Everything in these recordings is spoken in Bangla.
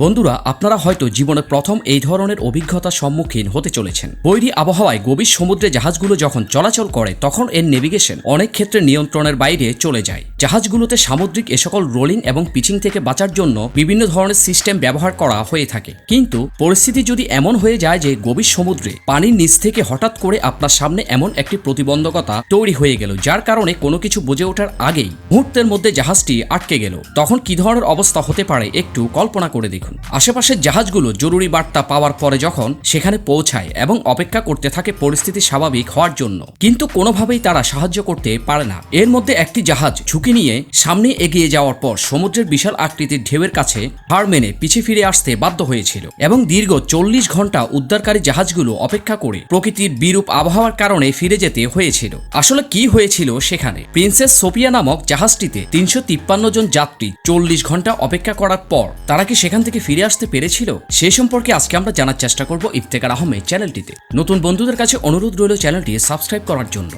বন্ধুরা, আপনারা হয়তো জীবনে প্রথম এই ধরনের অভিজ্ঞতার সম্মুখীন হতে চলেছেন। বৈরী আবহাওয়ায় গভীর সমুদ্রে জাহাজগুলো যখন চলাচল করে, তখন এর নেভিগেশন অনেক ক্ষেত্রে নিয়ন্ত্রণের বাইরে চলে যায়। জাহাজগুলোতে সামুদ্রিক এ সকল রোলিং এবং পিচিং থেকে বাঁচার জন্য বিভিন্ন ধরনের সিস্টেম ব্যবহার করা হয়ে থাকে। কিন্তু পরিস্থিতি যদি এমন হয়ে যায় যে গভীর সমুদ্রে পানির নিচ থেকে হঠাৎ করে আপনার সামনে এমন একটি প্রতিবন্ধকতা তৈরি হয়ে গেল, যার কারণে কোনো কিছু বুঝে ওঠার আগেই মুহূর্তের মধ্যে জাহাজটি আটকে গেল। তখন কি ধরনের অবস্থা হতে পারে একটু কল্পনা করে দেখুন। আশেপাশের জাহাজগুলো জরুরি বার্তা পাওয়ার পরে যখন সেখানে পৌঁছায় এবং অপেক্ষা করতে থাকে পরিস্থিতি স্বাভাবিক হওয়ার জন্য। কিন্তু কোনোভাবেই তারা সাহায্য করতে পারে না। এর মধ্যে একটি জাহাজ ঝুঁকি নিয়ে সামনে এগিয়ে যাওয়ার পর সমুদ্রের বিশাল আকৃতির ঢেউয়ের কাছে হার মেনে পিছে ফিরে আসতে বাধ্য হয়েছিল এবং দীর্ঘ চল্লিশ ঘণ্টা উদ্ধারকারী জাহাজগুলো অপেক্ষা করে প্রকৃতির বিরূপ আবহাওয়ার কারণে ফিরে যেতে হয়েছিল। আসলে কি হয়েছিল সেখানে? প্রিন্সেস সোপিয়া নামক জাহাজটিতে তিনশো তিপ্পান্ন জন যাত্রী চল্লিশ ঘণ্টা অপেক্ষা করার পর তারা কি সেখান থেকে ফিরে আসতে পেরেছিল? সে সম্পর্কে আজকে আমরা জানার চেষ্টা করব ইফতেকার আহমেদ চ্যানেলটিতে। নতুন বন্ধুদের কাছে অনুরোধ রইল চ্যানেলটি সাবস্ক্রাইব করার জন্য।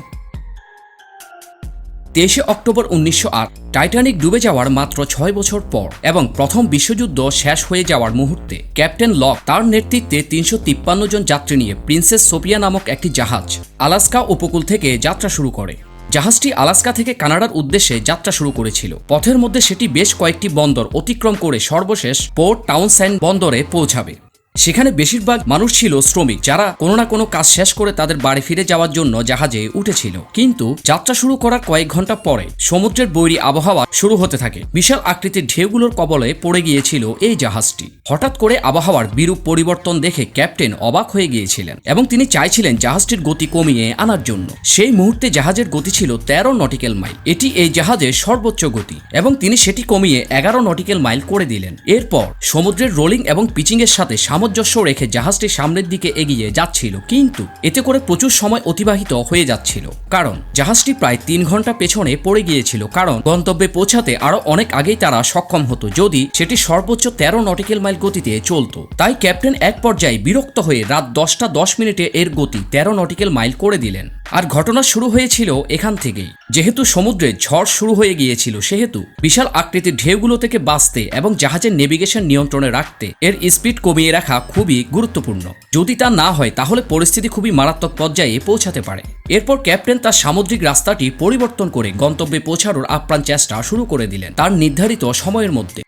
তেইশে অক্টোবর উনিশশো আট, টাইটানিক ডুবে যাওয়ার মাত্র ছয় বছর পর এবং প্রথম বিশ্বযুদ্ধ শেষ হয়ে যাওয়ার মুহূর্তে ক্যাপ্টেন লক তার নেতৃত্বে তিনশো তিপ্পান্ন জন যাত্রী নিয়ে প্রিন্সেস সোপিয়া নামক একটি জাহাজ আলাস্কা উপকূল থেকে যাত্রা শুরু করে। জাহাজটি আলাস্কা থেকে কানাডার উদ্দেশ্যে যাত্রা শুরু করেছিল। পথের মধ্যে সেটি বেশ কয়েকটি বন্দর অতিক্রম করে সর্বশেষ পোর্ট টাউনস্যান্ড বন্দরে পৌঁছাবে। সেখানে বেশিরভাগ মানুষ ছিল শ্রমিক, যারা কোনো না কোনো কাজ শেষ করে তাদের বাড়ি ফিরে যাওয়ার জন্য জাহাজে উঠেছিল। কিন্তু যাত্রা শুরু করার কয়েক ঘণ্টা পরে সমুদ্রের বৈরী আবহাওয়া শুরু হতে থাকে। বিশাল আকৃতির ঢেউগুলোর কবলে পড়ে গিয়েছিল এই জাহাজটি। হঠাৎ করে আবহাওয়ার বিরূপ পরিবর্তন দেখে ক্যাপ্টেন অবাক হয়ে গিয়েছিলেন এবং তিনি চাইছিলেন জাহাজটির গতি কমিয়ে আনার জন্য। সেই মুহূর্তে জাহাজের গতি ছিল তেরো নটিক্যাল মাইল। এটি এই জাহাজের সর্বোচ্চ গতি এবং তিনি সেটি কমিয়ে এগারো নটিক্যাল মাইল করে দিলেন। এরপর সমুদ্রের রোলিং এবং পিচিং এর সাথে সামঞ্জস্য রেখে জাহাজটি সামনের দিকে এগিয়ে যাচ্ছিল, কিন্তু এতে করে প্রচুর সময় অতিবাহিত হয়ে যাচ্ছিল। কারণ, জাহাজটি প্রায় তিন ঘণ্টা পেছনে পড়ে গিয়েছিল, কারণ গন্তব্যে পৌঁছাতে আরও অনেক আগেই তারা সক্ষম হতো, যদি সেটি সর্বোচ্চ তেরো নটিক্যাল মাইল গতিতে চলত। তাই ক্যাপ্টেন এক পর্যায়ে বিরক্ত হয়ে রাত দশটা দশ মিনিটে এর গতি তেরো নটিক্যাল মাইল করে দিলেন। আর ঘটনা শুরু হয়েছিল এখান থেকেই। যেহেতু সমুদ্রে ঝড় শুরু হয়ে গিয়েছিল, সেহেতু বিশাল আকৃতির ঢেউগুলো থেকে বাঁচতে এবং জাহাজের নেভিগেশন নিয়ন্ত্রণে রাখতে এর স্পিড কমিয়ে রাখা খুবই গুরুত্বপূর্ণ। যদি তা না হয়, তাহলে পরিস্থিতি খুবই মারাত্মক পর্যায়ে পৌঁছাতে পারে। এরপর ক্যাপ্টেন তার সামুদ্রিক রাস্তাটি পরিবর্তন করে গন্তব্যে পৌঁছানোর আপ্রাণ চেষ্টা শুরু করে দিলেন তার নির্ধারিত সময়ের মধ্যে।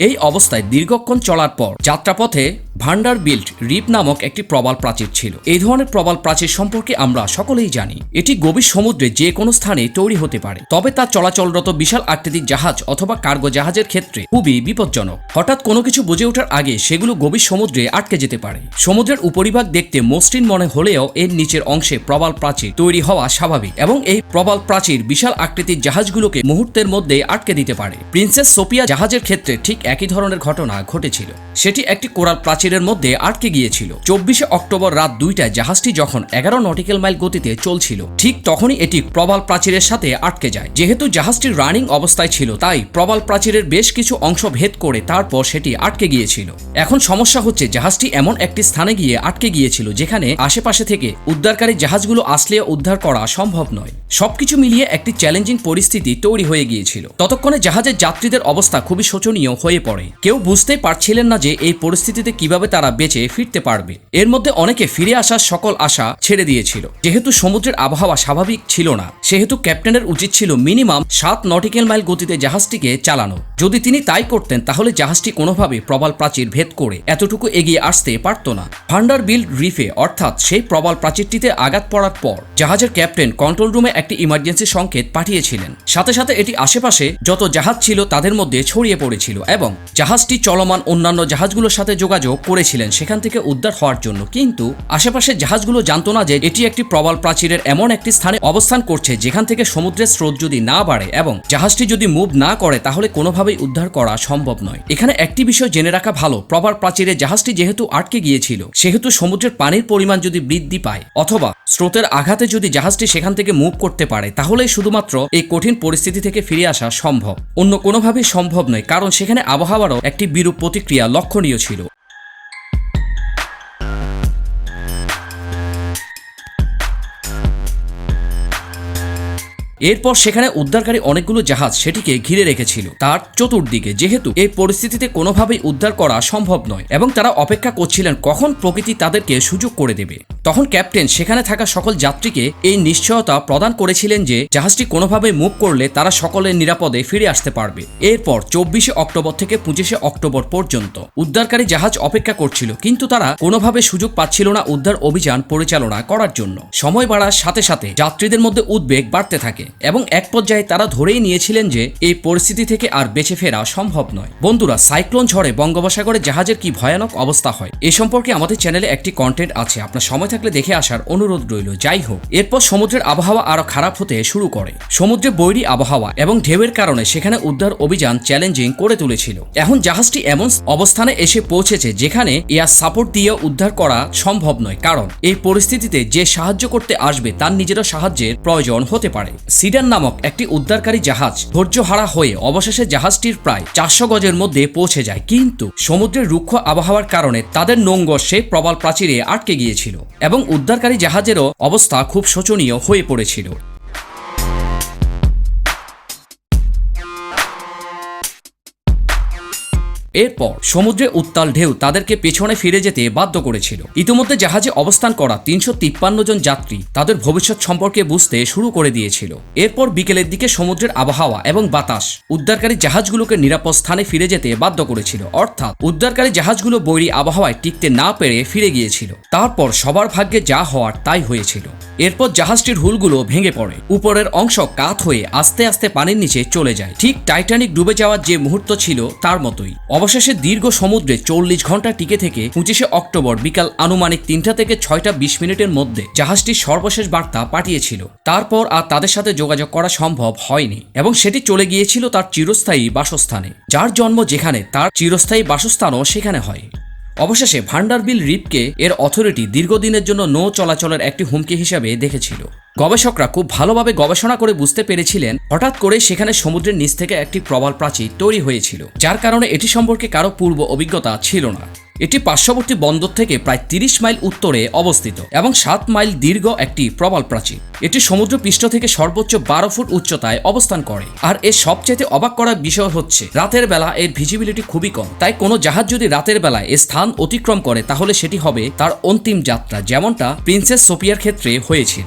এই অবস্থায় দীর্ঘক্ষণ চলার পর যাত্রাপথে ভান্ডার বিল্ট রিপ নামক একটি প্রবাল প্রাচীর ছিল। এই ধরনের প্রবাল প্রাচীর সম্পর্কে আমরা সকলেই জানি। এটি গভীর সমুদ্রে যে কোনো স্থানে তৈরি হতে পারে। তবে তা চলাচলরত বিশাল আকৃতিক জাহাজ অথবা কার্গো জাহাজের ক্ষেত্রে খুবই বিপজ্জনক। হঠাৎ কোনো কিছু বুঝে ওঠার আগে সেগুলো গভীর সমুদ্রে আটকে যেতে পারে। সমুদ্রের উপরিভাগ দেখতে মসৃণ মনে হলেও এর নিচের অংশে প্রবাল প্রাচীর তৈরি হওয়া স্বাভাবিক এবং এই প্রবাল প্রাচীর বিশাল আকৃতির জাহাজগুলোকে মুহূর্তের মধ্যে আটকে দিতে পারে। প্রিন্সেস সোপিয়া জাহাজের ক্ষেত্রে ঠিক একই ধরনের ঘটনা ঘটেছিল। সেটি একটি কোরাল প্রাচীরের মধ্যে আটকে গিয়েছিল। চব্বিশে অক্টোবর রাত দুইটায় জাহাজটি যখন এগারো নটিক্যাল মাইল গতিতে চলছিল, ঠিক তখনই এটি প্রবাল প্রাচীরের সাথে আটকে যায়। যেহেতু জাহাজটি রানিং অবস্থায় ছিল, তাই প্রবাল প্রাচীরের বেশ কিছু অংশ ভেদ করে তারপর সেটি আটকে গিয়েছিল। এখন সমস্যা হচ্ছে, জাহাজটি এমন একটি স্থানে গিয়ে আটকে গিয়েছিল যেখানে আশেপাশে থেকে উদ্ধারকারী জাহাজগুলো আসলে উদ্ধার করা সম্ভব নয়। সবকিছু মিলিয়ে একটি চ্যালেঞ্জিং পরিস্থিতি তৈরি হয়ে গিয়েছিল। ততক্ষণে জাহাজের যাত্রীদের অবস্থা খুবই শোচনীয় হয়ে পড়ে। কেউ বুঝতেই পারছিলেন না যে এই পরিস্থিতিতে কীভাবে তারা বেঁচে ফিরতে পারবে। এর মধ্যে অনেকে ফিরে আসার সকল আশা ছেড়ে দিয়েছিল। যেহেতু সমুদ্রের আবহাওয়া স্বাভাবিক ছিল না, সেহেতু ক্যাপ্টেনের উচিত ছিল মিনিমাম সাত নটিক্যাল মাইল গতিতে জাহাজটিকে চালানো। যদি তিনি তাই করতেন, তাহলে জাহাজটি কোনোভাবে প্রবাল প্রাচীর ভেদ করে এতটুকু এগিয়ে আসতে পারত না। ভান্ডার বিল রিফে, অর্থাৎ সেই প্রবাল প্রাচীরটিতে আঘাত পড়ার পর, জাহাজের ক্যাপ্টেন কন্ট্রোল রুমে একটি ইমার্জেন্সি সংকেত পাঠিয়েছিলেন। সাথে সাথে এটি আশেপাশে যত জাহাজ ছিল, তাদের মধ্যে ছড়িয়ে পড়েছিল এবং জাহাজটি চলমান অন্যান্য জাহাজগুলোর সাথে যোগাযোগ করেছিলেন। সেখান থেকে উদ্ধার হওয়ার জন্য। কিন্তু আশেপাশের জাহাজগুলো জানতো না যে এটি একটি প্রবাল প্রাচীরের এমন একটি স্থানে অবস্থান করছে যেখান থেকে সমুদ্রের স্রোত যদি না বাড়ে এবং জাহাজটি যদি মুভ না করে, তাহলে কোনোভাবেই উদ্ধার করা সম্ভব নয়। এখানে একটি বিষয় জেনে রাখা ভালো, প্রবাল প্রাচীরে জাহাজটি যেহেতু আটকে গিয়েছিল, সেহেতু সমুদ্রের পানির পরিমাণ যদি বৃদ্ধি পায় অথবা স্রোতের আঘাতে যদি জাহাজটি সেখান থেকে মুভ করতে পারে, তাহলেই শুধুমাত্র এই কঠিন পরিস্থিতি থেকে ফিরে আসা সম্ভব। অন্য কোনোভাবেই সম্ভব নয়, কারণ সেখানে আবহাওয়ারও একটি বিরূপ প্রতিক্রিয়া লক্ষণীয় ছিল। এরপর সেখানে উদ্ধারকারী অনেকগুলো জাহাজ সেটিকে ঘিরে রেখেছিল। তার চতুর্দিকে যেহেতু এই পরিস্থিতিতে কোনোভাবেই উদ্ধার করা সম্ভব নয় এবং তারা অপেক্ষা করছিলেন কখন প্রকৃতি তাদেরকে সুযোগ করে দেবে। তখন ক্যাপ্টেন সেখানে থাকা সকল যাত্রীকে এই নিশ্চয়তা প্রদান করেছিলেন যে জাহাজটি কোনোভাবে মুভ করলে তারা সকলে নিরাপদে ফিরে আসতে পারবে। এরপর চব্বিশে অক্টোবর থেকে পঁচিশে অক্টোবর পর্যন্ত উদ্ধারকারী জাহাজ অপেক্ষা করছিল, কিন্তু তারা কোনোভাবে সুযোগ পাচ্ছিল না উদ্ধার অভিযান পরিচালনা করার জন্য। সময় বাড়ার সাথে সাথে যাত্রীদের মধ্যে উদ্বেগ বাড়তে থাকে এবং এক পর্যায়ে তারা ধরেই নিয়েছিলেন যে এই পরিস্থিতি থেকে আর বেঁচে ফেরা সম্ভব নয়। বন্ধুরা, সাইক্লোন ঝড়ে বঙ্গোপসাগরে জাহাজের কি ভয়ানক অবস্থা হয়, এ সম্পর্কে আমাদের চ্যানেলে একটি কন্টেন্ট আছে। আপনার সময় থাকলে দেখে আসার অনুরোধ রইল। যাই হোক, এরপর সমুদ্রের আবহাওয়া আরও খারাপ হতে শুরু করে। সমুদ্রে বৈরী আবহাওয়া এবং ঢেউয়ের কারণে সেখানে উদ্ধার অভিযান চ্যালেঞ্জিং করে তুলেছিল। এখন জাহাজটি এমন অবস্থানে এসে পৌঁছেছে যেখানে এয়ার সাপোর্ট দিয়ে উদ্ধার করা সম্ভব নয়, কারণ এই পরিস্থিতিতে যে সাহায্য করতে আসবে তার নিজেরও সাহায্যের প্রয়োজন হতে পারে। সিডান নামক একটি উদ্ধারকারী জাহাজ ধৈর্যহারা হয়ে অবশেষে জাহাজটির প্রায় চারশো গজের মধ্যে পৌঁছে যায়। কিন্তু সমুদ্রের রুক্ষ আবহাওয়ার কারণে তাদের নোঙ্গর সেই প্রবল প্রাচীরে আটকে গিয়েছিল। এবং উদ্ধারকারী জাহাজেরও অবস্থা খুব শোচনীয় হয়ে পড়েছিল। এরপর সমুদ্রে উত্তাল ঢেউ তাদেরকে পেছনে ফিরে যেতে বাধ্য করেছিল। ইতিমধ্যে জাহাজে অবস্থান করা তিনশো তিপ্পান্ন জন যাত্রী তাদের ভবিষ্যৎ সম্পর্কে বুঝতে শুরু করে দিয়েছিল। এরপর বিকেলের দিকে সমুদ্রের আবহাওয়া এবং বাতাস উদ্ধারকারী জাহাজগুলোকে নিরাপদ স্থানে ফিরে যেতে বাধ্য করেছিল। অর্থাৎ উদ্ধারকারী জাহাজগুলো বৈরী আবহাওয়ায় টিকতে না পেরে ফিরে গিয়েছিল। তারপর সবার ভাগ্যে যা হওয়ার তাই হয়েছিল। এরপর জাহাজটির হুলগুলো ভেঙে পড়ে। উপরের অংশ কাত হয়ে আস্তে আস্তে পানির নিচে চলে যায়। ঠিক টাইটানিক ডুবে যাওয়ার যে মুহূর্ত ছিল, তার মতোই। অবশেষে দীর্ঘ সমুদ্রে চল্লিশ ঘণ্টা টিকে থেকে পঁচিশে অক্টোবর বিকাল আনুমানিক তিনটা থেকে ছয়টা বিশ মিনিটের মধ্যে জাহাজটি সর্বশেষ বার্তা পাঠিয়েছিল। তারপর আর তাদের সাথে যোগাযোগ করা সম্ভব হয়নি এবং সেটি চলে গিয়েছিল তার চিরস্থায়ী বাসস্থানে, যার জন্ম যেখানে, তার চিরস্থায়ী বাসস্থানও সেখানে হয়। অবশেষে ভান্ডারবিল রিপকে এর অথরিটি দীর্ঘদিনের জন্য নৌ চলাচলের একটি হুমকি হিসাবে দেখেছিল। গবেষকরা খুব ভালোভাবে গবেষণা করে বুঝতে পেরেছিলেন, হঠাৎ করে সেখানে সমুদ্রের নিচ থেকে একটি প্রবাল প্রাচীর তৈরি হয়েছিল, যার কারণে এটি সম্পর্কে কারও পূর্ব অভিজ্ঞতা ছিল না। এটি পার্শ্ববর্তী বন্দর থেকে প্রায় তিরিশ মাইল উত্তরে অবস্থিত এবং সাত মাইল দীর্ঘ একটি প্রবাল প্রাচীর। এটি সমুদ্র পৃষ্ঠ থেকে সর্বোচ্চ বারো ফুট উচ্চতায় অবস্থান করে। আর এর সবচেয়ে অবাক করার বিষয় হচ্ছে, রাতের বেলা এর ভিজিবিলিটি খুবই কম। তাই কোনো জাহাজ যদি রাতের বেলায় এ স্থান অতিক্রম করে, তাহলে সেটি হবে তার অন্তিম যাত্রা, যেমনটা প্রিন্সেস সোপিয়ার ক্ষেত্রে হয়েছিল।